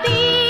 你。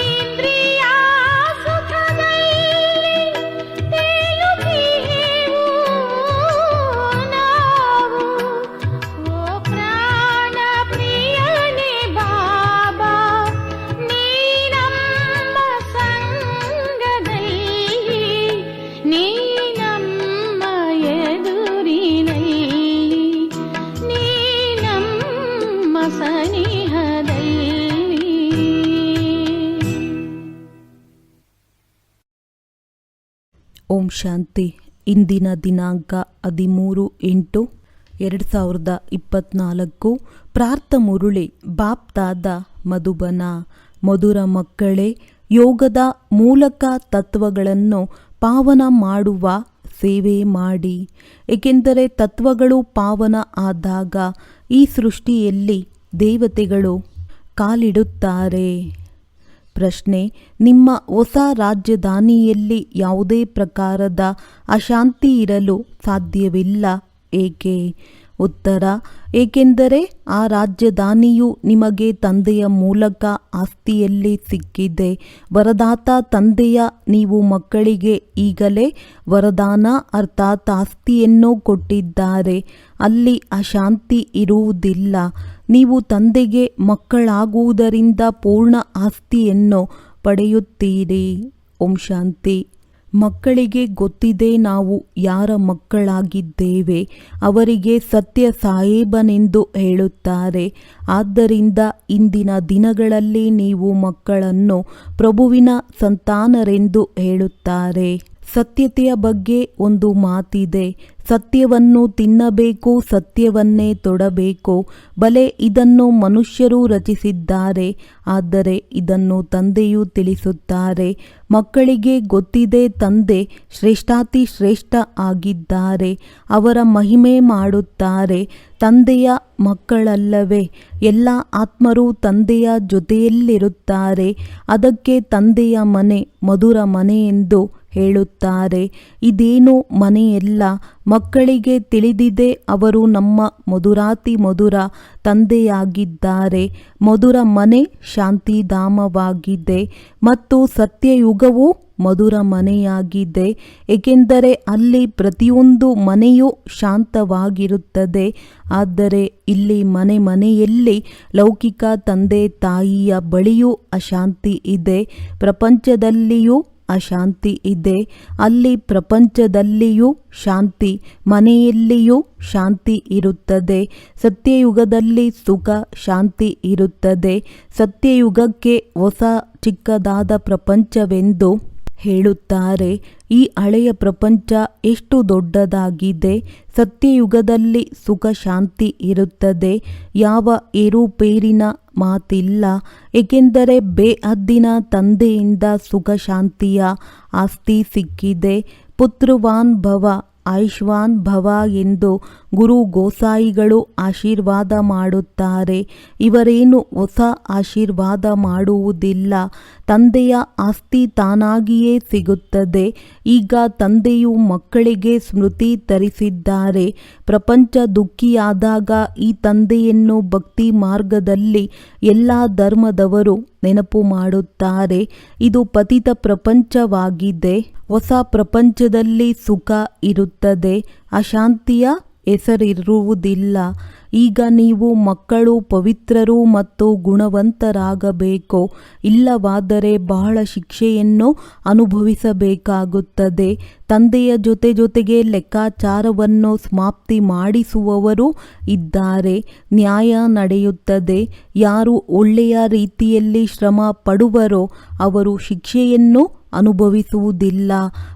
ಶಾಂತಿ. ಇಂದಿನ ದಿನಾಂಕ ಹದಿಮೂರು ಎಂಟು ಎರಡು ಸಾವಿರದ ಇಪ್ಪತ್ತ್ನಾಲ್ಕು ಪ್ರಾರ್ಥ ಮುರುಳಿ, ಬಾಪ್ತಾದ ಮಧುಬನ. ಮಧುರ ಮಕ್ಕಳೇ, ಯೋಗದ ಮೂಲಕ ತತ್ವಗಳನ್ನು ಪಾವನ ಮಾಡುವ ಸೇವೆ ಮಾಡಿ. ಏಕೆಂದರೆ ತತ್ವಗಳು ಪಾವನ ಆದಾಗ ಈ ಸೃಷ್ಟಿಯಲ್ಲಿ ದೇವತೆಗಳು ಕಾಲಿಡುತ್ತಾರೆ. ಪ್ರಶ್ನೆ, ನಿಮ್ಮ ಹೊಸ ರಾಜಧಾನಿಯಲ್ಲಿ ಯಾವುದೇ ಪ್ರಕಾರದ ಅಶಾಂತಿ ಇರಲು ಸಾಧ್ಯವಿಲ್ಲ ಏಕೆ? ಉತ್ತರ, ಏಕೆಂದರೆ ಆ ರಾಜಧಾನಿಯು ನಿಮಗೆ ತಂದೆಯ ಮೂಲಕ ಆಸ್ತಿಯಲ್ಲಿ ಸಿಕ್ಕಿದೆ. ವರದಾತ ತಂದೆಯ ನೀವು ಮಕ್ಕಳಿಗೆ ಈಗಲೇ ವರದಾನ ಅರ್ಥಾತ್ ಆಸ್ತಿಯನ್ನು ಕೊಟ್ಟಿದ್ದಾರೆ. ಅಲ್ಲಿ ಅಶಾಂತಿ ಇರುವುದಿಲ್ಲ. ನೀವು ತಂದೆಗೆ ಮಕ್ಕಳಾಗುವುದರಿಂದ ಪೂರ್ಣ ಆಸ್ತಿಯನ್ನು ಪಡೆಯುತ್ತೀರಿ. ಓಂ ಶಾಂತಿ. ಮಕ್ಕಳಿಗೆ ಗೊತ್ತಿದೆ ನಾವು ಯಾರ ಮಕ್ಕಳಾಗಿದ್ದೇವೆ. ಅವರಿಗೆ ಸತ್ಯ ಸಾಹೇಬನೆಂದು ಹೇಳುತ್ತಾರೆ. ಆದ್ದರಿಂದ ಇಂದಿನ ದಿನಗಳಲ್ಲಿ ನೀವು ಮಕ್ಕಳನ್ನು ಪ್ರಭುವಿನ ಸಂತಾನರೆಂದು ಹೇಳುತ್ತಾರೆ. ಸತ್ಯತೆಯ ಬಗ್ಗೆ ಒಂದು ಮಾತಿದೆ. ಸತ್ಯವನ್ನು ತಿನ್ನಬೇಕು, ಸತ್ಯವನ್ನೇ ತೊಡಬೇಕು. ಬಲೆ ಇದನ್ನು ಮನುಷ್ಯರು ರಚಿಸಿದ್ದಾರೆ, ಆದರೆ ಇದನ್ನು ತಂದೆಯು ತಿಳಿಸುತ್ತಾರೆ. ಮಕ್ಕಳಿಗೆ ಗೊತ್ತಿದೆ, ತಂದೆ ಶ್ರೇಷ್ಠಾತಿ ಶ್ರೇಷ್ಠ ಆಗಿದ್ದಾರೆ. ಅವರ ಮಹಿಮೆ ಮಾಡುತ್ತಾರೆ. ತಂದೆಯ ಮಕ್ಕಳಲ್ಲವೇ, ಎಲ್ಲ ಆತ್ಮರು ತಂದೆಯ ಜೊತೆಯಲ್ಲಿರುತ್ತಾರೆ. ಅದಕ್ಕೆ ತಂದೆಯ ಮನೆ ಮಧುರ ಮನೆ ಎಂದು ಹೇಳುತ್ತಾರೆ. ಇದೇನು ಮನೆಯೆಲ್ಲ, ಮಕ್ಕಳಿಗೆ ತಿಳಿದಿದೆ ಅವರು ನಮ್ಮ ಮಧುರಾತಿ ಮಧುರ ತಂದೆಯಾಗಿದ್ದಾರೆ. ಮಧುರ ಮನೆ ಶಾಂತಿಧಾಮವಾಗಿದೆ ಮತ್ತು ಸತ್ಯಯುಗವು ಮಧುರ ಮನೆಯಾಗಿದೆ. ಏಕೆಂದರೆ ಅಲ್ಲಿ ಪ್ರತಿಯೊಂದು ಮನೆಯೂ ಶಾಂತವಾಗಿರುತ್ತದೆ. ಆದರೆ ಇಲ್ಲಿ ಮನೆ ಮನೆಯಲ್ಲಿ ಲೌಕಿಕ ತಂದೆ ತಾಯಿಯ ಬಳಿಯೂ ಅಶಾಂತಿ ಇದೆ. ಪ್ರಪಂಚದಲ್ಲಿಯೂ ಅಶಾಂತಿ ಇದೆ. ಅಲ್ಲಿ ಪ್ರಪಂಚದಲ್ಲಿಯೂ ಶಾಂತಿ, ಮನೆಯಲ್ಲಿಯೂ ಶಾಂತಿ ಇರುತ್ತದೆ. ಸತ್ಯಯುಗದಲ್ಲಿ ಸುಖ, ಶಾಂತಿ ಇರುತ್ತದೆ. ಸತ್ಯಯುಗಕ್ಕೆ ಹೊಸ ಚಿಕ್ಕದಾದ ಪ್ರಪಂಚವೆಂದು ಹೇಳುತ್ತಾರೆ, ಈ ಹಳೆಯ ಪ್ರಪಂಚ ಎಷ್ಟು ದೊಡ್ಡದಾಗಿದೆ? ಸತ್ಯಯುಗದಲ್ಲಿ ಸುಖ ಶಾಂತಿ ಇರುತ್ತದೆ, ಯಾವ ಏರುಪೇರಿನ ಮಾತಿಲ್ಲ, ಏಕೆಂದರೆ ಬೇಹದ್ದಿನ ತಂದೆಯಿಂದ ಸುಖ ಶಾಂತಿಯ ಆಸ್ತಿ ಸಿಕ್ಕಿದೆ. ಪುತ್ರವಾನ್ ಭವ, ಆಯುಷ್ವಾನ್ ಭವ ಎಂದು ಗುರು ಗೋಸಾಯಿಗಳು ಆಶೀರ್ವಾದ ಮಾಡುತ್ತಾರೆ. ಇವರೇನು ಹೊಸ ಆಶೀರ್ವಾದ ಮಾಡುವುದಿಲ್ಲ. ತಂದೆಯ ಆಸ್ತಿ ತಾನಾಗಿಯೇ ಸಿಗುತ್ತದೆ. ಈಗ ತಂದೆಯು ಮಕ್ಕಳಿಗೆ ಸ್ಮೃತಿ ತರಿಸಿದ್ದಾರೆ. ಪ್ರಪಂಚ ದುಃಖಿಯಾದಾಗ ಈ ತಂದೆಯನ್ನು ಭಕ್ತಿ ಮಾರ್ಗದಲ್ಲಿ ಎಲ್ಲ ಧರ್ಮದವರು ನೆನಪು ಮಾಡುತ್ತಾರೆ. ಇದು ಪತಿತ ಪ್ರಪಂಚವಾಗಿದೆ. ಹೊಸ ಪ್ರಪಂಚದಲ್ಲಿ ಸುಖ ಇರುತ್ತದೆ. ಅಶಾಂತಿಯ ಹೆಸರಿರುವುದಿಲ್ಲ. ಈಗ ನೀವು ಮಕ್ಕಳು, ಪವಿತ್ರರು ಮತ್ತು ಗುಣವಂತರಾಗಬೇಕು. ಇಲ್ಲವಾದರೆ ಬಹಳ ಶಿಕ್ಷೆಯನ್ನು ಅನುಭವಿಸಬೇಕಾಗುತ್ತದೆ. ತಂದೆಯ ಜೊತೆ ಜೊತೆಗೆ ಲೆಕ್ಕಾಚಾರವನ್ನು ಸಮಾಪ್ತಿ ಮಾಡಿಸುವವರು ಇದ್ದಾರೆ. ನ್ಯಾಯ ನಡೆಯುತ್ತದೆ. ಯಾರು ಒಳ್ಳೆಯ ರೀತಿಯಲ್ಲಿ ಶ್ರಮ ಪಡುವರೋ ಅವರು ಶಿಕ್ಷೆಯನ್ನು ಅನುಭವಿಸುವುದಿಲ್ಲ.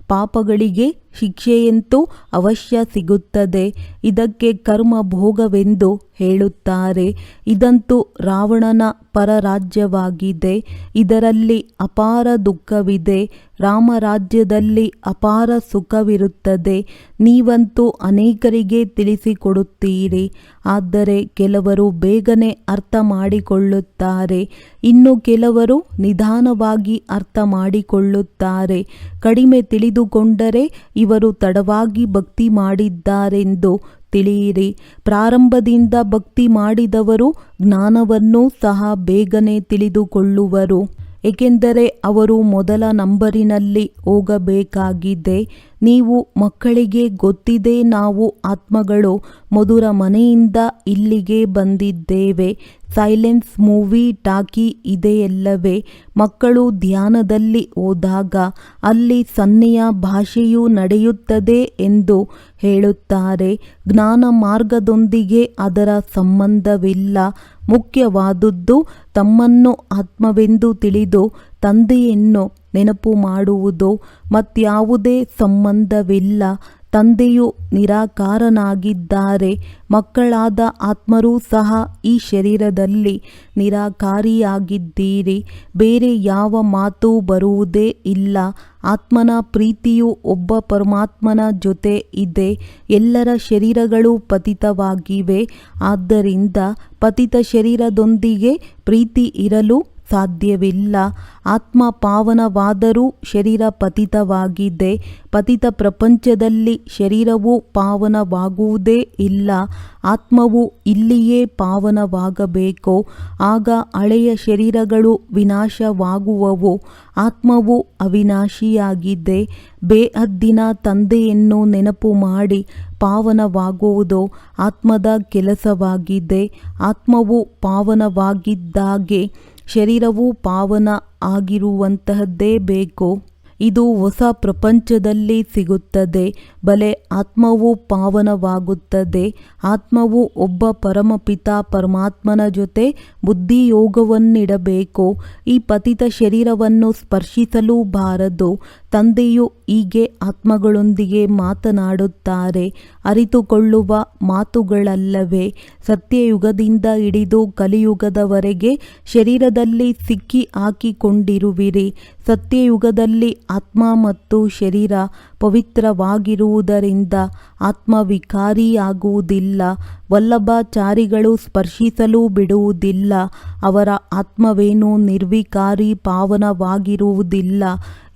ಪಾಪಗಳಿಗೆ ಶಿಕ್ಷೆಯಂತೂ ಅವಶ್ಯ ಸಿಗುತ್ತದೆ. ಇದಕ್ಕೆ ಕರ್ಮ ಭೋಗವೆಂದು ಹೇಳುತ್ತಾರೆ. ಇದಂತೂ ರಾವಣನ ಪರರಾಜ್ಯವಾಗಿದೆ. ಇದರಲ್ಲಿ ಅಪಾರ ದುಃಖವಿದೆ. ರಾಮರಾಜ್ಯದಲ್ಲಿ ಅಪಾರ ಸುಖವಿರುತ್ತದೆ. ನೀವಂತೂ ಅನೇಕರಿಗೆ ತಿಳಿಸಿಕೊಡುತ್ತೀರಿ. ಆದರೆ ಕೆಲವರು ಬೇಗನೆ ಅರ್ಥ ಮಾಡಿಕೊಳ್ಳುತ್ತಾರೆ ಇನ್ನು ಕೆಲವರು ನಿಧಾನವಾಗಿ ಅರ್ಥ ಮಾಡಿಕೊಳ್ಳುತ್ತಾರೆ ಕಡಿಮೆ ತಿಳಿದುಕೊಂಡರೆ ಇವರು ತಡವಾಗಿ ಭಕ್ತಿ ಮಾಡಿದ್ದಾರೆಂದು ತಿಳಿಯಿರಿ. ಪ್ರಾರಂಭದಿಂದ ಭಕ್ತಿ ಮಾಡಿದವರು ಜ್ಞಾನವನ್ನು ಸಹ ಬೇಗನೆ ತಿಳಿದುಕೊಳ್ಳುವರು. ಏಕೆಂದರೆ ಅವರು ಮೊದಲ ನಂಬರಿನಲ್ಲಿ ಹೋಗಬೇಕಾಗಿದೆ. ನೀವು ಮಕ್ಕಳಿಗೆ ಗೊತ್ತಿದೆ ನಾವು ಆತ್ಮಗಳು ಮಧುರ ಮನೆಯಿಂದ ಇಲ್ಲಿಗೆ ಬಂದಿದ್ದೇವೆ. ಸೈಲೆನ್ಸ್ ಮೂವಿ ಟಾಕಿ ಇದೆಯಲ್ಲವೇ? ಮಕ್ಕಳು ಧ್ಯಾನದಲ್ಲಿ ಹೋದಾಗ ಅಲ್ಲಿ ಸನ್ನೆಯ ಭಾಷೆಯು ನಡೆಯುತ್ತದೆ ಎಂದು ಹೇಳುತ್ತಾರೆ. ಜ್ಞಾನ ಮಾರ್ಗದೊಂದಿಗೆ ಅದರ ಸಂಬಂಧವಿಲ್ಲ. ಮುಖ್ಯವಾದದ್ದು ತಮ್ಮನ್ನು ಆತ್ಮವೆಂದು ತಿಳಿದು ತಂದೆಯನ್ನು ನೆನಪು ಮಾಡುವುದು. ಮತ್ಯಾವುದೇ ಸಂಬಂಧವಿಲ್ಲ. ತಂದೆಯು ನಿರಾಕಾರನಾಗಿದ್ದಾರೆ, ಮಕ್ಕಳಾದ ಆತ್ಮರೂ ಸಹ ಈ ಶರೀರದಲ್ಲಿ ನಿರಾಕಾರಿಯಾಗಿದ್ದೀರಿ. ಬೇರೆ ಯಾವ ಮಾತು ಬರುವುದೇ ಇಲ್ಲ. ಆತ್ಮನ ಪ್ರೀತಿಯು ಒಬ್ಬ ಪರಮಾತ್ಮನ ಜೊತೆ ಇದೆ. ಎಲ್ಲರ ಶರೀರಗಳು ಪತಿತವಾಗಿವೆ. ಆದ್ದರಿಂದ ಪತಿತ ಶರೀರದೊಂದಿಗೆ ಪ್ರೀತಿ ಇರಲು ಸಾಧ್ಯವಿಲ್ಲ. ಆತ್ಮ ಪಾವನವಾದರೂ ಶರೀರ ಪತಿತವಾಗಿದೆ. ಪತಿತ ಪ್ರಪಂಚದಲ್ಲಿ ಶರೀರವು ಪಾವನವಾಗುವುದೇ ಇಲ್ಲ. ಆತ್ಮವು ಇಲ್ಲಿಯೇ ಪಾವನವಾಗಬೇಕು. ಆಗ ಹಳೆಯ ಶರೀರಗಳು ವಿನಾಶವಾಗುವವು. ಆತ್ಮವು ಅವಿನಾಶಿಯಾಗಿದೆ. ಬೇಹದ್ದಿನ ತಂದೆಯನ್ನು ನೆನಪು ಮಾಡಿ ಪಾವನವಾಗುವುದು ಆತ್ಮದ ಕೆಲಸವಾಗಿದೆ. ಆತ್ಮವು ಪಾವನವಾಗಿದ್ದಾಗೆ ಶರೀರವು ಪಾವನ ಆಗಿರುವಂತಹದ್ದೇ ಬೇಕು? ಇದು ಹೊಸ ಪ್ರಪಂಚದಲ್ಲಿ ಸಿಗುತ್ತದೆ, ಬಲೆ ಆತ್ಮವು ಪಾವನವಾಗುತ್ತದೆ. ಆತ್ಮವು ಒಬ್ಬ ಪರಮಪಿತ ಪರಮಾತ್ಮನ ಜೊತೆ ಬುದ್ಧಿಯೋಗವನ್ನಿಡಬೇಕು? ಈ ಪತಿತ ಶರೀರವನ್ನು ಸ್ಪರ್ಶಿಸಲೂ ಬಾರದು? ತಂದೆಯು ಹೀಗೆ ಆತ್ಮಗಳೊಂದಿಗೆ ಮಾತನಾಡುತ್ತಾರೆ. ಅರಿತುಕೊಳ್ಳುವ ಮಾತುಗಳಲ್ಲವೇ ಸತ್ಯಯುಗದಿಂದ ಹಿಡಿದು ಕಲಿಯುಗದವರೆಗೆ ಶರೀರದಲ್ಲಿ ಸಿಕ್ಕಿ ಹಾಕಿಕೊಂಡಿರುವಿರಿ. ಸತ್ಯಯುಗದಲ್ಲಿ ಆತ್ಮ ಮತ್ತು ಶರೀರ ಪವಿತ್ರವಾಗಿರುವುದರಿಂದ ಆತ್ಮವಿಕಾರಿಯಾಗುವುದಿಲ್ಲ ವಲ್ಲಭಾಚಾರಿಗಳು ಸ್ಪರ್ಶಿಸಲು ಬಿಡುವುದಿಲ್ಲ, ಅವರ ಆತ್ಮವೇನೂ ನಿರ್ವಿಕಾರಿ ಪಾವನವಾಗಿರುವುದಿಲ್ಲ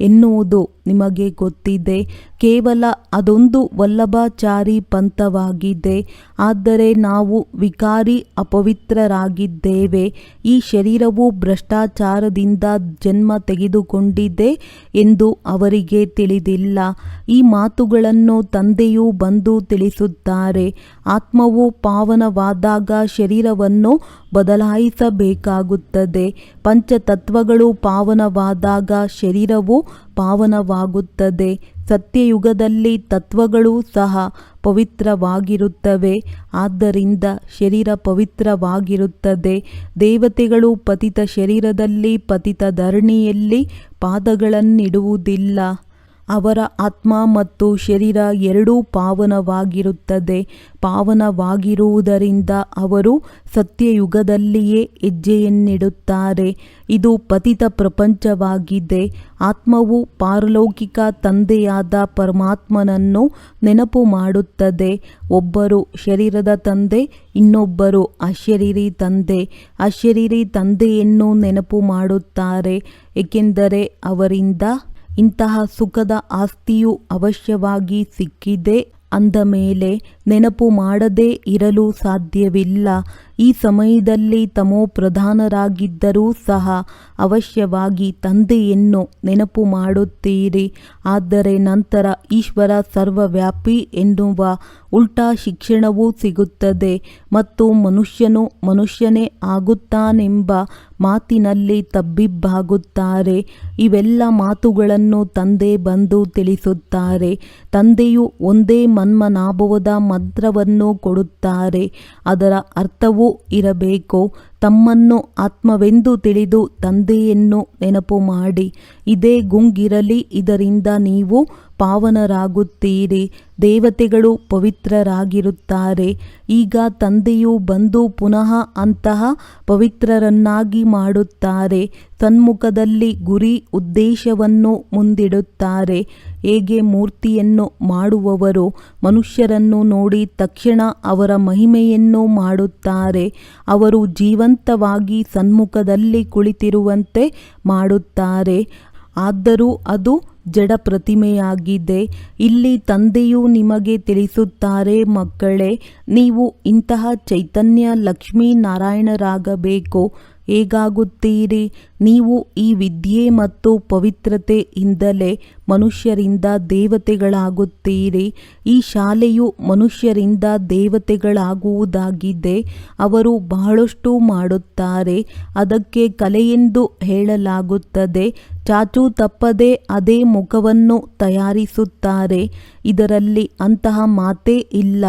ಎನ್ನುವುದು ನಿಮಗೆ ಗೊತ್ತಿದೆ. ಕೇವಲ ಅದೊಂದು ವಲ್ಲಭಾಚಾರಿ ಪಂಥವಾಗಿದೆ. ಆದರೆ ನಾವು ವಿಕಾರಿ ಅಪವಿತ್ರರಾಗಿದ್ದೇವೆ. ಈ ಶರೀರವು ಭ್ರಷ್ಟಾಚಾರದಿಂದ ಜನ್ಮ ತೆಗೆದುಕೊಂಡಿದೆ ಎಂದು ಅವರಿಗೆ ತಿಳಿದಿಲ್ಲ. ಈ ಮಾತುಗಳನ್ನು ತಂದೆಯು ಬಂದು ತಿಳಿಸುತ್ತಾರೆ. ಆತ್ಮವು ಪಾವನವಾದಾಗ ಶರೀರವನ್ನು ಬದಲಾಯಿಸಬೇಕಾಗುತ್ತದೆ. ಪಂಚತತ್ವಗಳು ಪಾವನವಾದಾಗ ಶರೀರವು ಪಾವನವಾಗುತ್ತದೆ. ಸತ್ಯಯುಗದಲ್ಲಿ ತತ್ವಗಳೂ ಸಹ ಪವಿತ್ರವಾಗಿರುತ್ತವೆ. ಆದ್ದರಿಂದ ಶರೀರ ಪವಿತ್ರವಾಗಿರುತ್ತದೆ. ದೇವತೆಗಳು ಪತಿತ ಶರೀರದಲ್ಲಿ ಪತಿತ ಧರಣಿಯಲ್ಲಿ ಪಾದಗಳನ್ನಿಡುವುದಿಲ್ಲ. ಅವರ ಆತ್ಮ ಮತ್ತು ಶರೀರ ಎರಡೂ ಪಾವನವಾಗಿರುತ್ತದೆ. ಪಾವನವಾಗಿರುವುದರಿಂದ ಅವರು ಸತ್ಯಯುಗದಲ್ಲಿಯೇ ಹೆಜ್ಜೆಯನ್ನಿಡುತ್ತಾರೆ. ಇದು ಪತಿತ ಪ್ರಪಂಚವಾಗಿದೆ. ಆತ್ಮವು ಪಾರಲೌಕಿಕ ತಂದೆಯಾದ ಪರಮಾತ್ಮನನ್ನು ನೆನಪು ಮಾಡುತ್ತದೆ. ಒಬ್ಬರು ಶರೀರದ ತಂದೆ, ಇನ್ನೊಬ್ಬರು ಅಶರೀರಿ ತಂದೆ. ಅಶರೀರಿ ತಂದೆಯನ್ನು ನೆನಪು ಮಾಡುತ್ತಾರೆ, ಏಕೆಂದರೆ ಅವರಿಂದ ಇಂತಹ ಸುಖದ ಆಸ್ತಿಯು ಅವಶ್ಯವಾಗಿ ಸಿಕ್ಕಿದೆ ಅಂದ ಮೇಲೆ ನೆನಪು ಮಾಡದೇ ಇರಲು ಸಾಧ್ಯವಿಲ್ಲ. ಈ ಸಮಯದಲ್ಲಿ ತಮೋ ಪ್ರಧಾನರಾಗಿದ್ದರೂ ಸಹ ಅವಶ್ಯವಾಗಿ ತಂದೆಯನ್ನು ನೆನಪು ಮಾಡುತ್ತೀರಿ. ಆದರೆ ನಂತರ ಈಶ್ವರ ಸರ್ವವ್ಯಾಪಿ ಎನ್ನುವ ಉಲ್ಟಾ ಶಿಕ್ಷಣವೂ ಸಿಗುತ್ತದೆ ಮತ್ತು ಮನುಷ್ಯನು ಮನುಷ್ಯನೇ ಆಗುತ್ತಾನೆಂಬ ಮಾತಿನಲ್ಲಿ ತಬ್ಬಿಬ್ಬಾಗುತ್ತಾರೆ. ಇವೆಲ್ಲ ಮಾತುಗಳನ್ನು ತಂದೆ ಬಂದು ತಿಳಿಸುತ್ತಾರೆ. ತಂದೆಯು ಒಂದೇ ಮನ್ಮನಾಭವದ ಮಂತ್ರವನ್ನು ಕೊಡುತ್ತಾರೆ. ಅದರ ಅರ್ಥವೂ ಇರಬೇಕು. ತಮ್ಮನ್ನು ಆತ್ಮವೆಂದು ತಿಳಿದು ತಂದೆಯನ್ನು ನೆನಪು ಮಾಡಿ. ಇದೇ ಗುಂಗಿರಲಿ, ಇದರಿಂದ ನೀವು ಪಾವನರಾಗುತ್ತೀರಿ. ದೇವತೆಗಳು ಪವಿತ್ರರಾಗಿರುತ್ತಾರೆ. ಈಗ ತಂದೆಯು ಬಂದು ಪುನಃ ಅಂತಹ ಪವಿತ್ರರನ್ನಾಗಿ ಮಾಡುತ್ತಾರೆ. ಸನ್ಮುಖದಲ್ಲಿ ಗುರಿ ಉದ್ದೇಶವನ್ನು ಮುಂದಿಡುತ್ತಾರೆ. ಹೇಗೆ ಮೂರ್ತಿಯನ್ನು ಮಾಡುವವರು ಮನುಷ್ಯರನ್ನು ನೋಡಿ ತಕ್ಷಣ ಅವರ ಮಹಿಮೆಯನ್ನು ಮಾಡುತ್ತಾರೆ. ಅವರು ಜೀವಂತವಾಗಿ ಸನ್ಮುಖದಲ್ಲಿ ಕುಳಿತಿರುವಂತೆ ಮಾಡುತ್ತಾರೆ. ಆದರೂ ಅದು ಜಡ ಪ್ರತಿಮೆಯಾಗಿದೆ. ಇಲ್ಲಿ ತಂದೆಯು ನಿಮಗೆ ತಿಳಿಸುತ್ತಾರೆ, ಮಕ್ಕಳೇ, ನೀವು ಇಂತಹ ಚೈತನ್ಯ ಲಕ್ಷ್ಮೀನಾರಾಯಣರಾಗಬೇಕು. ಹೇಗಾಗುತ್ತೀರಿ? ನೀವು ಈ ವಿದ್ಯೆ ಮತ್ತು ಪವಿತ್ರತೆಯಿಂದಲೇ ಮನುಷ್ಯರಿಂದ ದೇವತೆಗಳಾಗುತ್ತೀರಿ. ಈ ಶಾಲೆಯು ಮನುಷ್ಯರಿಂದ ದೇವತೆಗಳಾಗುವುದಾಗಿದೆ. ಅವರು ಬಹಳಷ್ಟು ಮಾಡುತ್ತಾರೆ. ಅದಕ್ಕೆ ಕಲೆಯೆಂದು ಹೇಳಲಾಗುತ್ತದೆ. ಚಾಚು ತಪ್ಪದೆ ಅದೇ ಮುಖವನ್ನು ತಯಾರಿಸುತ್ತಾರೆ. ಇದರಲ್ಲಿ ಅಂತಹ ಮಾತೇ ಇಲ್ಲ.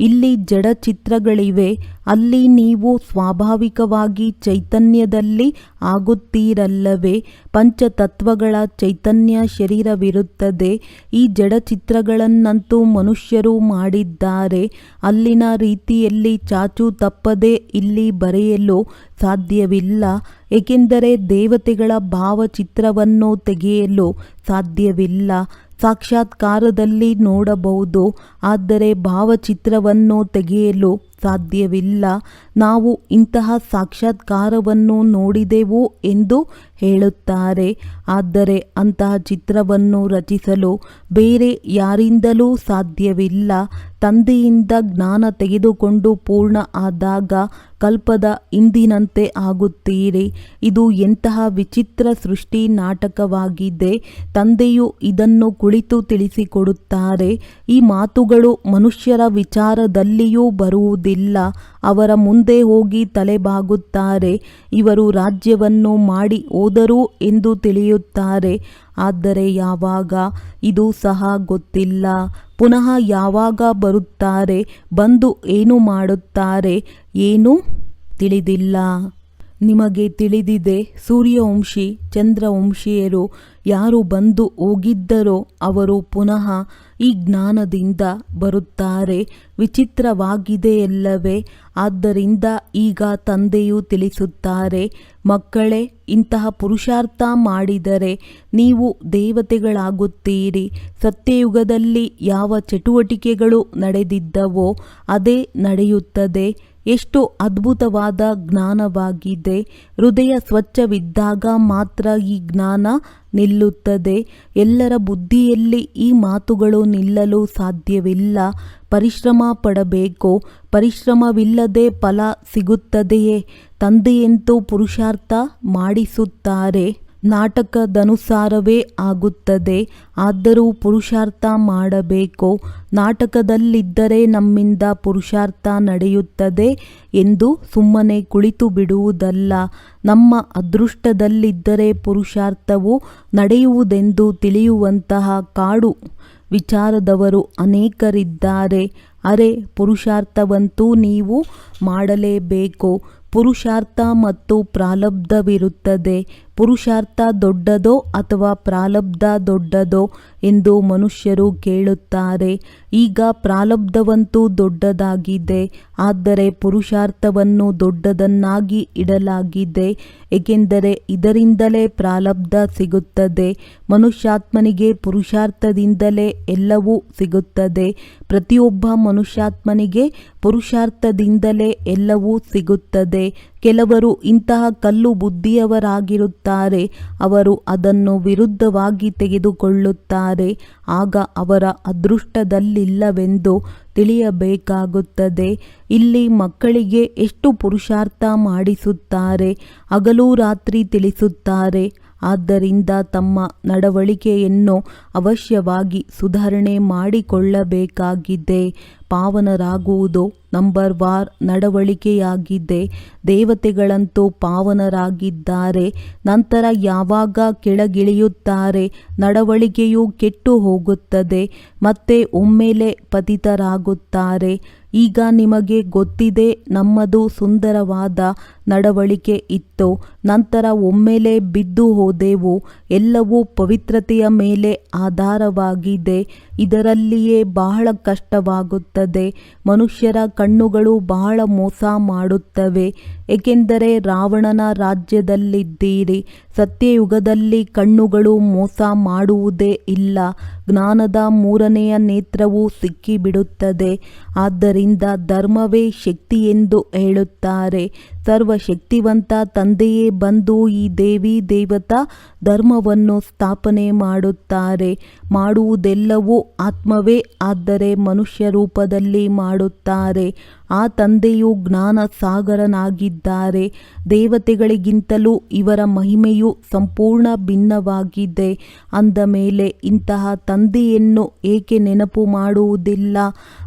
ಇಲ್ಲಿ ಜಡ ಚಿತ್ರಗಳಿವೆ ಅಲ್ಲಿ ನೀವು ಸ್ವಾಭಾವಿಕವಾಗಿ ಚೈತನ್ಯದಲ್ಲಿ ಆಗುತ್ತೀರಲ್ಲವೇ? ಪಂಚತತ್ವಗಳ ಚೈತನ್ಯ ಶರೀರವಿರುತ್ತದೆ. ಈ ಜಡಚಿತ್ರಗಳನ್ನಂತೂ ಮನುಷ್ಯರು ಮಾಡಿದ್ದಾರೆ. ಅಲ್ಲಿನ ರೀತಿಯಲ್ಲಿ ಚಾಚು ತಪ್ಪದೆ ಇಲ್ಲಿ ಬರೆಯಲು ಸಾಧ್ಯವಿಲ್ಲ. ಏಕೆಂದರೆ ದೇವತೆಗಳ ಭಾವಚಿತ್ರವನ್ನು ತೆಗೆಯಲು ಸಾಧ್ಯವಿಲ್ಲ. ಸಾಕ್ಷಾತ್ಕಾರದಲ್ಲಿ ನೋಡಬಹುದು. ಆದರೆ ಭಾವಚಿತ್ರವನ್ನು ತೆಗೆಯಲು ಸಾಧ್ಯವಿಲ್ಲ. ನಾವು ಇಂತಹ ಸಾಕ್ಷಾತ್ಕಾರವನ್ನು ನೋಡಿದೆವು ಎಂದು ಹೇಳುತ್ತಾರೆ. ಆದರೆ ಅಂತಹ ಚಿತ್ರವನ್ನು ರಚಿಸಲು ಬೇರೆ ಯಾರಿಂದಲೂ ಸಾಧ್ಯವಿಲ್ಲ. ತಂದೆಯಿಂದ ಜ್ಞಾನ ತೆಗೆದುಕೊಂಡು ಪೂರ್ಣ ಆದಾಗ ಕಲ್ಪದ ಇಂದಿನಂತೆ ಆಗುತ್ತೀರಿ. ಇದು ಎಂತಹ ವಿಚಿತ್ರ ಸೃಷ್ಟಿ ನಾಟಕವಾಗಿದೆ. ತಂದೆಯು ಇದನ್ನು ಕುಳಿತು ತಿಳಿಸಿಕೊಡುತ್ತಾರೆ. ಈ ಮಾತುಗಳು ಮನುಷ್ಯರ ವಿಚಾರದಲ್ಲಿಯೂ ಬರುವುದಿಲ್ಲ. ಅವರ ಮುಂದೆ ಹೋಗಿ ತಲೆಬಾಗುತ್ತಾರೆ. ಇವರು ರಾಜ್ಯವನ್ನು ಮಾಡಿ ಹೋದರು ಎಂದು ತಿಳಿಯುತ್ತಾರೆ. ಆದರೆ ಯಾವಾಗ? ಇದು ಸಹ ಗೊತ್ತಿಲ್ಲ. ಪುನಃ ಯಾವಾಗ ಬರುತ್ತಾರೆ? ಬಂದು ಏನು ಮಾಡುತ್ತಾರೆ? ಏನೂ ತಿಳಿದಿಲ್ಲ. ನಿಮಗೆ ತಿಳಿದಿದೆ, ಸೂರ್ಯವಂಶಿ, ಚಂದ್ರವಂಶಿಯರು ಯಾರು ಬಂದು ಹೋಗಿದ್ದರೋ ಅವರು ಪುನಃ ಈ ಜ್ಞಾನದಿಂದ ಬರುತ್ತಾರೆ. ವಿಚಿತ್ರವಾಗಿದೆಯಲ್ಲವೇ? ಆದ್ದರಿಂದ ಈಗ ತಂದೆಯು ತಿಳಿಸುತ್ತಾರೆ, ಮಕ್ಕಳೇ, ಇಂತಹ ಪುರುಷಾರ್ಥ ಮಾಡಿದರೆ ನೀವು ದೇವತೆಗಳಾಗುತ್ತೀರಿ. ಸತ್ಯಯುಗದಲ್ಲಿ ಯಾವ ಚಟುವಟಿಕೆಗಳು ನಡೆದಿದ್ದವೋ, ಅದೇ ನಡೆಯುತ್ತದೆ. ಎಷ್ಟು ಅದ್ಭುತವಾದ ಜ್ಞಾನವಾಗಿದೆ. ಹೃದಯ ಸ್ವಚ್ಛವಿದ್ದಾಗ ಮಾತ್ರ ಈ ಜ್ಞಾನ ನಿಲ್ಲುತ್ತದೆ. ಎಲ್ಲರ ಬುದ್ಧಿಯಲ್ಲಿ ಈ ಮಾತುಗಳು ನಿಲ್ಲಲು ಸಾಧ್ಯವಿಲ್ಲ. ಪರಿಶ್ರಮ ಪಡಬೇಕು. ಪರಿಶ್ರಮವಿಲ್ಲದೆ ಫಲ ಸಿಗುತ್ತದೆಯೇ? ತಂದೆಯಂತೂ ಪುರುಷಾರ್ಥ ಮಾಡಿಸುತ್ತಾರೆ. ನಾಟಕದನುಸಾರವೇ ಆಗುತ್ತದೆ. ಆದರೂ ಪುರುಷಾರ್ಥ ಮಾಡಬೇಕು? ನಾಟಕದಲ್ಲಿದ್ದರೆ ನಮ್ಮಿಂದ ಪುರುಷಾರ್ಥ ನಡೆಯುತ್ತದೆ ಎಂದು ಸುಮ್ಮನೆ ಕುಳಿತು ಬಿಡುವುದಲ್ಲ. ನಮ್ಮ ಅದೃಷ್ಟದಲ್ಲಿದ್ದರೆ ಪುರುಷಾರ್ಥವು ನಡೆಯುವುದೆಂದು ತಿಳಿಯುವಂತಹ ಕಾಡು ವಿಚಾರದವರು ಅನೇಕರಿದ್ದಾರೆ. ಅರೆ, ಪುರುಷಾರ್ಥವಂತೂ ನೀವು ಮಾಡಲೇಬೇಕು? ಪುರುಷಾರ್ಥ ಮತ್ತು ಪ್ರಾರಬ್ಧವಿರುತ್ತದೆ ಪುರುಷಾರ್ಥ ದೊಡ್ಡದೋ ಅಥವಾ ಪ್ರಾಲಬ್ಧ ದೊಡ್ಡದೋ ಎಂದು ಮನುಷ್ಯರು ಕೇಳುತ್ತಾರೆ. ಈಗ ಪ್ರಾಲಬ್ಧವಂತೂ ದೊಡ್ಡದಾಗಿದೆ, ಆದರೆ ಪುರುಷಾರ್ಥವನ್ನು ದೊಡ್ಡದನ್ನಾಗಿ ಇಡಲಾಗಿದೆ, ಏಕೆಂದರೆ ಇದರಿಂದಲೇ ಪ್ರಾಲಬ್ಧ ಸಿಗುತ್ತದೆ. ಮನುಷ್ಯಾತ್ಮನಿಗೆ ಪುರುಷಾರ್ಥದಿಂದಲೇ ಎಲ್ಲವೂ ಸಿಗುತ್ತದೆ. ಪ್ರತಿಯೊಬ್ಬ ಮನುಷ್ಯಾತ್ಮನಿಗೆ ಪುರುಷಾರ್ಥದಿಂದಲೇ ಎಲ್ಲವೂ ಸಿಗುತ್ತದೆ. ಕೆಲವರು ಇಂತಹ ಕಲ್ಲು ಬುದ್ಧಿಯವರಾಗಿರುತ್ತಾರೆ, ಅವರು ಅದನ್ನು ವಿರುದ್ಧವಾಗಿ ತೆಗೆದುಕೊಳ್ಳುತ್ತಾರೆ, ಆಗ ಅವರ ಅದೃಷ್ಟದಲ್ಲಿಲ್ಲವೆಂದು ತಿಳಿಯಬೇಕಾಗುತ್ತದೆ. ಇಲ್ಲಿ ಮಕ್ಕಳಿಗೆ ಎಷ್ಟು ಪುರುಷಾರ್ಥ ಮಾಡಿಸುತ್ತಾರೆ, ಹಗಲು ರಾತ್ರಿ ತಿಳಿಸುತ್ತಾರೆ. ಆದ್ದರಿಂದ ತಮ್ಮ ನಡವಳಿಕೆಯನ್ನು ಅವಶ್ಯವಾಗಿ ಸುಧಾರಣೆ ಮಾಡಿಕೊಳ್ಳಬೇಕಾಗಿದೆ. ಪಾವನರಾಗುವುದು ನಂಬರ್ ವಾರ್ ನಡವಳಿಕೆಯಾಗಿದೆ. ದೇವತೆಗಳಂತೂ ಪಾವನರಾಗಿದ್ದಾರೆ. ನಂತರ ಯಾವಾಗ ಕೆಳಗಿಳಿಯುತ್ತಾರೆ? ನಡವಳಿಕೆಯು ಕೆಟ್ಟು ಹೋಗುತ್ತದೆ, ಮತ್ತೆ ಒಮ್ಮೆಲೆ ಪತಿತರಾಗುತ್ತಾರೆ. ಈಗ ನಿಮಗೆ ಗೊತ್ತಿದೆ, ನಮ್ಮದು ಸುಂದರವಾದ ನಡವಳಿಕೆ ಇತ್ತು, ನಂತರ ಒಮ್ಮೆಲೆ ಬಿದ್ದು ಹೋದೆವು, ಎಲ್ಲವೂ ಪವಿತ್ರತೆಯ ಮೇಲೆ ಆಧಾರವಾಗಿದೆ, ಇದರಲ್ಲಿಯೇ ಬಹಳ ಕಷ್ಟವಾಗುತ್ತದೆ, ಮನುಷ್ಯರ ಕಣ್ಣುಗಳು ಬಹಳ ಮೋಸ ಮಾಡುತ್ತವೆ, ಏಕೆಂದರೆ ರಾವಣನ ರಾಜ್ಯದಲ್ಲಿದ್ದೀರಿ, ಸತ್ಯಯುಗದಲ್ಲಿ ಕಣ್ಣುಗಳು ಮೋಸ ಮಾಡುವುದೇ ಇಲ್ಲ, ಜ್ಞಾನದ ಮೂರನೆಯ ನೇತ್ರವು ಸಿಕ್ಕಿಬಿಡುತ್ತದೆ, ಆದ್ದರಿಂದ ಧರ್ಮವೇ ಶಕ್ತಿ ಎಂದು ಹೇಳುತ್ತಾರೆ ಸರ್ವಶಕ್ತಿವಂತ ತಂದೆಯೇ ಬಂದು ಈ ದೇವಿ ದೇವತಾ ಧರ್ಮವನ್ನು ಸ್ಥಾಪನೆ ಮಾಡುತ್ತಾರೆ. ಮಾಡುವುದೆಲ್ಲವೂ ಆತ್ಮವೇ, ಆದರೆ ಮನುಷ್ಯ ರೂಪದಲ್ಲಿ ಮಾಡುತ್ತಾರೆ. ಆ ತಂದೆಯು ಜ್ಞಾನ ಸಾಗರನಾಗಿದ್ದಾರೆ ದೇವತೆಗಳಿಗಿಂತಲೂ ಇವರ ಮಹಿಮೆಯು ಸಂಪೂರ್ಣ ಭಿನ್ನವಾಗಿದೆ. ಅಂದ ಮೇಲೆ ಇಂತಹ ತಂದೆಯನ್ನು ಏಕೆ ನೆನಪು ಮಾಡುವುದಿಲ್ಲ?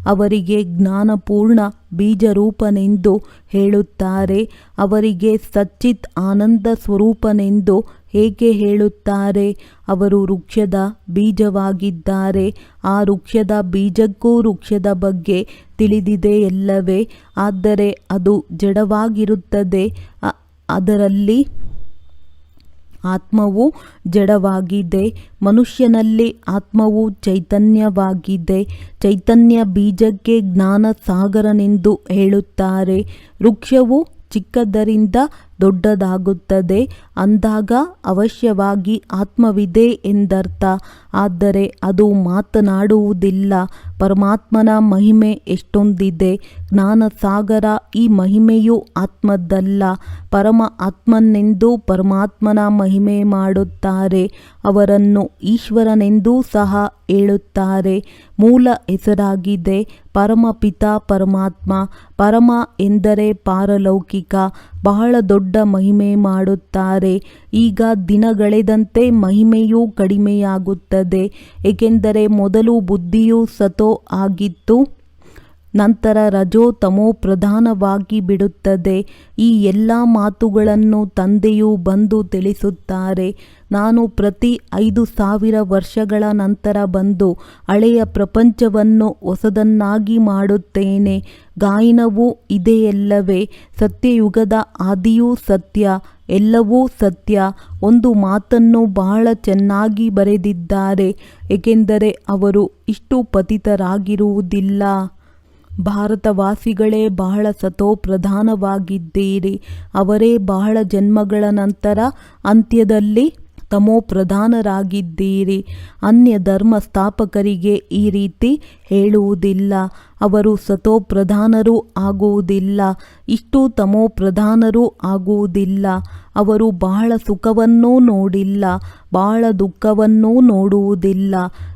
ಅವರಿಗೆ ಜ್ಞಾನಪೂರ್ಣ ಬೀಜರೂಪನೆಂದು ಹೇಳುತ್ತಾರೆ. ಅವರಿಗೆ ಸಚ್ಚಿತ್ ಆನಂದ ಸ್ವರೂಪನೆಂದು ಹೇಗೆ ಹೇಳುತ್ತಾರೆ? ಅವರು ವೃಕ್ಷದ ಬೀಜವಾಗಿದ್ದಾರೆ. ಆ ವೃಕ್ಷದ ಬೀಜಕ್ಕೂ ವೃಕ್ಷದ ಬಗ್ಗೆ ತಿಳಿದಿದೆ ಎಲ್ಲವೇ? ಆದರೆ ಅದು ಜಡವಾಗಿರುತ್ತದೆ. ಅದರಲ್ಲಿ ಆತ್ಮವು ಜಡವಾಗಿದೆ. ಮನುಷ್ಯನಲ್ಲಿ ಆತ್ಮವು ಚೈತನ್ಯವಾಗಿದೆ. ಚೈತನ್ಯ ಬೀಜಕ್ಕೆ ಜ್ಞಾನ ಸಾಗರನೆಂದು ಹೇಳುತ್ತಾರೆ. ವೃಕ್ಷವು ಚಿಕ್ಕದರಿಂದ ದೊಡ್ಡದಾಗುತ್ತದೆ. ಅಂದಾಗ ಅವಶ್ಯವಾಗಿ ಆತ್ಮವಿದೆ ಎಂದರ್ಥ. ಆದರೆ ಅದು ಮಾತನಾಡುವುದಿಲ್ಲ. ಪರಮಾತ್ಮನ ಮಹಿಮೆ ಎಷ್ಟೊಂದಿದೆ. ಜ್ಞಾನ ಸಾಗರ ಈ ಮಹಿಮೆಯು ಆತ್ಮದ್ದಲ್ಲ. ಪರಮ ಆತ್ಮನೆಂದು ಪರಮಾತ್ಮನ ಮಹಿಮೆ ಮಾಡುತ್ತಾರೆ. ಅವರನ್ನು ಈಶ್ವರನೆಂದೂ ಸಹ ಹೇಳುತ್ತಾರೆ. ಮೂಲ ಹೆಸರಾಗಿದೆ ಪರಮಪಿತ ಪರಮಾತ್ಮ. ಪರಮ ಎಂದರೆ ಪಾರಲೌಕಿಕ. ಬಹಳ ದೊಡ್ಡ ಮಹಿಮೆ ಮಾಡುತ್ತಾರೆ. ಈಗ ದಿನಗಳೆದಂತೆ ಮಹಿಮೆಯೂ ಕಡಿಮೆಯಾಗುತ್ತದೆ. ಏಕೆಂದರೆ ಮೊದಲು ಬುದ್ಧಿಯು ಸತೋ ಆಗಿತ್ತು. ನಂತರ ರಜೋ ತಮೋ ಪ್ರಧಾನವಾಗಿ ಬಿಡುತ್ತದೆ. ಈ ಎಲ್ಲ ಮಾತುಗಳನ್ನು ತಂದೆಯು ಬಂದು ತಿಳಿಸುತ್ತಾರೆ. ನಾನು ಪ್ರತಿ ಐದು ಸಾವಿರ ವರ್ಷಗಳ ನಂತರ ಬಂದು ಹಳೆಯ ಪ್ರಪಂಚವನ್ನು ಹೊಸದನ್ನಾಗಿ ಮಾಡುತ್ತೇನೆ. ಗಾಯನವೂ ಇದೆಯಲ್ಲವೇ ಸತ್ಯಯುಗದ ಆದಿಯೂ ಸತ್ಯ, ಎಲ್ಲವೂ ಸತ್ಯ, ಒಂದು ಮಾತನ್ನು ಬಹಳ ಚೆನ್ನಾಗಿ ಬರೆದಿದ್ದಾರೆ. ಏಕೆಂದರೆ ಅವರು ಇಷ್ಟು ಪತಿತರಾಗಿರುವುದಿಲ್ಲ. ಭಾರತವಾಸಿಗಳೇ ಬಹಳ ಸತೋಪ್ರಧಾನವಾಗಿದ್ದೀರಿ. ಅವರೇ ಬಹಳ ಜನ್ಮಗಳ ನಂತರ ಅಂತ್ಯದಲ್ಲಿ ತಮೋ ಪ್ರಧಾನರಾಗಿದ್ದೀರಿ ಅನ್ಯ ಧರ್ಮ ಸ್ಥಾಪಕರಿಗೆ ಈ ರೀತಿ ಹೇಳುವುದಿಲ್ಲ. ಅವರು ಸತೋಪ್ರಧಾನರೂ ಆಗುವುದಿಲ್ಲ. ಇಷ್ಟು ತಮೋ ಪ್ರಧಾನರೂ ಆಗುವುದಿಲ್ಲ. ಅವರು ಬಹಳ ಸುಖವನ್ನೂ ನೋಡಿಲ್ಲ, ಬಹಳ ದುಃಖವನ್ನೂ ನೋಡುವುದಿಲ್ಲ.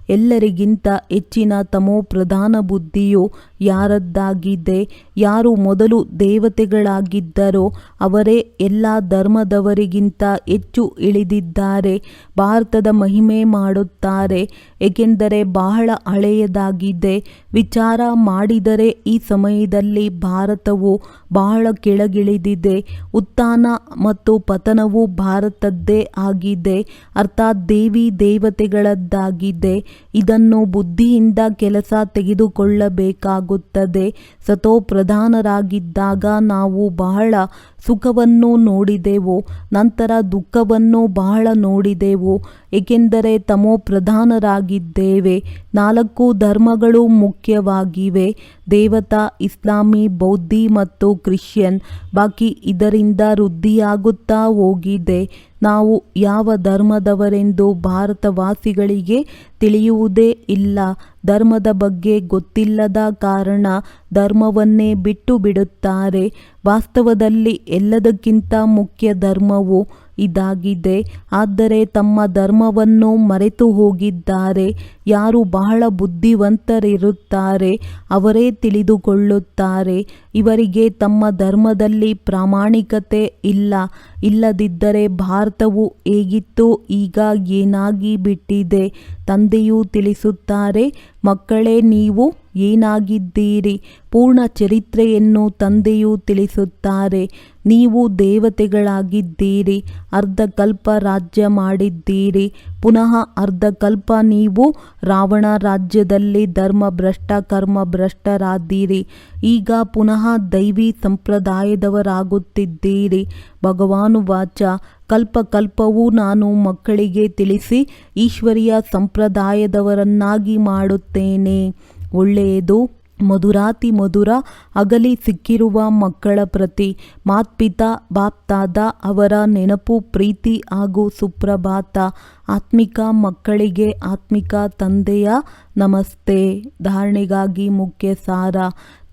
ಎಲ್ಲರಿಗಿಂತ ಹೆಚ್ಚಿನ ತಮೋ ಪ್ರಧಾನ ಬುದ್ಧಿಯು ಯಾರದ್ದಾಗಿದೆ? ಯಾರು ಮೊದಲು ದೇವತೆಗಳಾಗಿದ್ದರೋ ಅವರೇ ಎಲ್ಲ ಧರ್ಮದವರಿಗಿಂತ ಹೆಚ್ಚು ಇಳಿದಿದ್ದಾರೆ, ಭಾರತದ ಮಹಿಮೆ ಮಾಡುತ್ತಾರೆ. ಏಕೆಂದರೆ ಬಹಳ ಹಳೆಯದಾಗಿದೆ. ವಿಚಾರ ಮಾಡಿದರೆ ಈ ಸಮಯದಲ್ಲಿ ಭಾರತವು ಬಹಳ ಕೆಳಗಿಳಿದಿದೆ. ಉತ್ಥಾನ ಮತ್ತು ಪತನವು ಭಾರತದ್ದೇ ಆಗಿದೆ ಅರ್ಥಾತ್ ದೇವಿ ದೇವತೆಗಳದ್ದಾಗಿದೆ. ಇದನ್ನು ಬುದ್ಧಿಯಿಂದ ಕೆಲಸ ತೆಗೆದುಕೊಳ್ಳಬೇಕಾಗುತ್ತದೆ. ಸತೋ ಪ್ರಧಾನರಾಗಿದ್ದಾಗ ನಾವು ಬಹಳ ಸುಖವನ್ನು ನೋಡಿದೆವು, ನಂತರ ದುಃಖವನ್ನು ಬಹಳ ನೋಡಿದೆವು. ಏಕೆಂದರೆ ತಮೋ ಪ್ರಧಾನರಾಗಿದ್ದೇವೆ, ನಾಲ್ಕು ಧರ್ಮಗಳು ಮುಖ್ಯವಾಗಿವೆ. ದೇವತಾ, ಇಸ್ಲಾಮಿ, ಬೌದ್ಧಿ ಮತ್ತು ಕ್ರಿಶ್ಚಿಯನ್, ಬಾಕಿ ಇದರಿಂದ ವೃದ್ಧಿಯಾಗುತ್ತಾ ಹೋಗಿದೆ. ನಾವು ಯಾವ ಧರ್ಮದವರೆಂದು ಭಾರತವಾಸಿಗಳಿಗೆ ತಿಳಿಯುವುದೇ ಇಲ್ಲ. ಧರ್ಮದ ಬಗ್ಗೆ ಗೊತ್ತಿಲ್ಲದ ಕಾರಣ ಧರ್ಮವನ್ನೇ ಬಿಟ್ಟು ಬಿಡುತ್ತಾರೆ. ವಾಸ್ತವದಲ್ಲಿ ಎಲ್ಲದಕ್ಕಿಂತ ಮುಖ್ಯ ಧರ್ಮವು ಇದಾಗಿದೆ. ಆದರೆ ತಮ್ಮ ಧರ್ಮವನ್ನು ಮರೆತು ಹೋಗಿದ್ದಾರೆ. ಯಾರು ಬಹಳ ಬುದ್ಧಿವಂತರಿರುತ್ತಾರೆ, ಅವರೇ ತಿಳಿದುಕೊಳ್ಳುತ್ತಾರೆ. ಇವರಿಗೆ ತಮ್ಮ ಧರ್ಮದಲ್ಲಿ ಪ್ರಾಮಾಣಿಕತೆ ಇಲ್ಲ. ಇಲ್ಲದಿದ್ದರೆ ಭಾರತವು ಹೇಗಿತ್ತು? ಈಗ ಏನಾಗಿ ಬಿಟ್ಟಿದೆ ತಂದೆಯೂ ತಿಳಿಸುತ್ತಾರೆ, ಮಕ್ಕಳೇ, ನೀವು ಏನಾಗಿದ್ದೀರಿ? ಪೂರ್ಣ ಚರಿತ್ರೆಯನ್ನು ತಂದೆಯು ತಿಳಿಸುತ್ತಾರೆ. ನೀವು ದೇವತೆಗಳಾಗಿದ್ದೀರಿ, ಅರ್ಧಕಲ್ಪ ರಾಜ್ಯ ಮಾಡಿದ್ದೀರಿ. ಪುನಃ ಅರ್ಧಕಲ್ಪ ನೀವು ರಾವಣ ರಾಜ್ಯದಲ್ಲಿ ಧರ್ಮ ಭ್ರಷ್ಟ ಕರ್ಮ ಕರ್ಮಭ್ರಷ್ಟರಾದ್ದೀರಿ. ಈಗ ಪುನಃ ದೈವಿ ಸಂಪ್ರದಾಯದವರಾಗುತ್ತಿದ್ದೀರಿ. ಭಗವಾನು ವಾಚ, ಕಲ್ಪ ಕಲ್ಪವೂ ನಾನು ಮಕ್ಕಳಿಗೆ ತಿಳಿಸಿ, ಈಶ್ವರಿಯ ಸಂಪ್ರದಾಯದವರನ್ನಾಗಿ ಮಾಡುತ್ತೇನೆ. ಒಳ್ಳೆಯದು. ಮಧುರಾತಿ ಮಧುರ ಅಗಲಿ ಸಿಕ್ಕಿರುವ ಮಕ್ಕಳ ಪ್ರತಿ ಮಾತ್ಪಿತ ಬಾಪ್ತಾದ ಅವರ ನೆನಪು ಪ್ರೀತಿ ಹಾಗೂ ಸುಪ್ರಭಾತ. ಆತ್ಮಿಕ ಮಕ್ಕಳಿಗೆ ಆತ್ಮಿಕ ತಂದೆಯ ನಮಸ್ತೆ. ಧಾರಣೆಗಾಗಿ ಮುಖ್ಯ ಸಾರ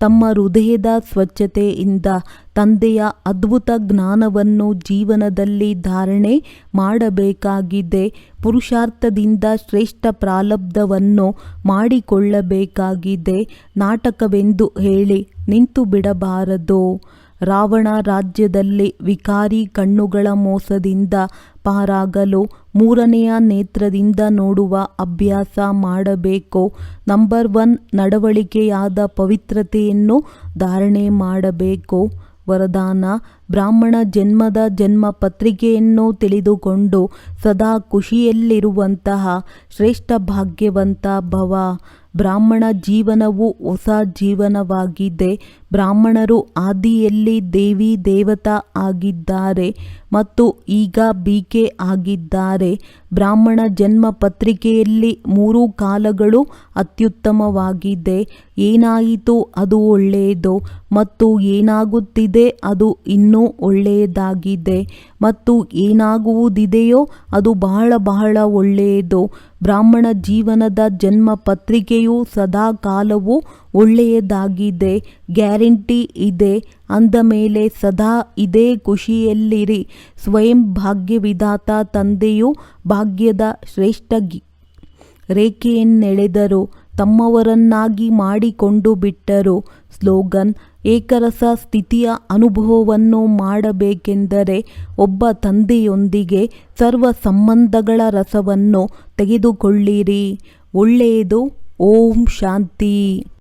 ತಮ್ಮ ಹೃದಯದ ಸ್ವಚ್ಛತೆಯಿಂದ ತಂದೆಯ ಅದ್ಭುತ ಜ್ಞಾನವನ್ನು ಜೀವನದಲ್ಲಿ ಧಾರಣೆ ಮಾಡಬೇಕಾಗಿದೆ. ಪುರುಷಾರ್ಥದಿಂದ ಶ್ರೇಷ್ಠ ಪ್ರಾಲಬ್ಧವನ್ನು ಮಾಡಿಕೊಳ್ಳಬೇಕಾಗಿದೆ. ನಾಟಕವೆಂದು ಹೇಳಿ ನಿಂತು ಬಿಡಬಾರದು. ರಾವಣ ರಾಜ್ಯದಲ್ಲಿ ವಿಕಾರಿ ಕಣ್ಣುಗಳ ಮೋಸದಿಂದ ಪಾರಾಗಲು ಮೂರನೆಯ ನೇತ್ರದಿಂದ ನೋಡುವ ಅಭ್ಯಾಸ ಮಾಡಬೇಕು? ನಂಬರ್ ಒನ್ ನಡವಳಿಕೆಯಾದ ಪವಿತ್ರತೆಯನ್ನು ಧಾರಣೆ ಮಾಡಬೇಕು? ವರದಾನ, ಬ್ರಾಹ್ಮಣ ಜನ್ಮದ ಜನ್ಮ ಪತ್ರಿಕೆಯನ್ನು ತಿಳಿದುಕೊಂಡು ಸದಾ ಖುಷಿಯಲ್ಲಿರುವಂತಹ ಶ್ರೇಷ್ಠ ಭಾಗ್ಯವಂತ ಭವ. ಬ್ರಾಹ್ಮಣ ಜೀವನವು ಹೊಸ ಜೀವನವಾಗಿದೆ. ಬ್ರಾಹ್ಮಣರು ಆದಿಯಲ್ಲಿ ದೇವಿ ದೇವತಾ ಆಗಿದ್ದಾರೆ ಮತ್ತು ಈಗ ಬಿಕೆ ಆಗಿದ್ದಾರೆ. ಬ್ರಾಹ್ಮಣ ಜನ್ಮ ಪತ್ರಿಕೆಯಲ್ಲಿ ಮೂರು ಕಾಲಗಳು ಅತ್ಯುತ್ತಮವಾಗಿದೆ. ಏನಾಯಿತು ಅದು ಒಳ್ಳೆಯದು ಮತ್ತು ಏನಾಗುತ್ತಿದೆ ಅದು ಇನ್ನೂ ಒಳ್ಳೆಯದಾಗಿದೆ. ಮತ್ತು ಏನಾಗುವುದಿದೆಯೋ ಅದು ಬಹಳ ಬಹಳ ಒಳ್ಳೆಯದು. ಬ್ರಾಹ್ಮಣ ಜೀವನದ ಜನ್ಮ ಪತ್ರಿಕೆಯು ಸದಾ ಕಾಲವು ಒಳ್ಳೆಯದಾಗಿದೆ. ಗ್ಯಾರಂಟಿ ಇದೆ. ಅಂದ ಮೇಲೆ ಸದಾ ಇದೇ ಖುಷಿಯಲ್ಲಿರಿ. ಸ್ವಯಂ ಭಾಗ್ಯವಿಧಾತ ತಂದೆಯು ಭಾಗ್ಯದ ಶ್ರೇಷ್ಠ ರೇಖೆಯನ್ನೆಳೆದರು. ತಮ್ಮವರನ್ನಾಗಿ ಮಾಡಿಕೊಂಡು ಬಿಟ್ಟರು. ಸ್ಲೋಗನ್, ಏಕರಸ ಸ್ಥಿತಿಯ ಅನುಭವವನ್ನು ಮಾಡಬೇಕೆಂದರೆ ಒಬ್ಬ ತಂದೆಯೊಂದಿಗೆ ಸರ್ವ ಸಂಬಂಧಗಳ ರಸವನ್ನು ತೆಗೆದುಕೊಳ್ಳಿರಿ. ಒಳ್ಳೆಯದು, ಓಂ ಶಾಂತಿ.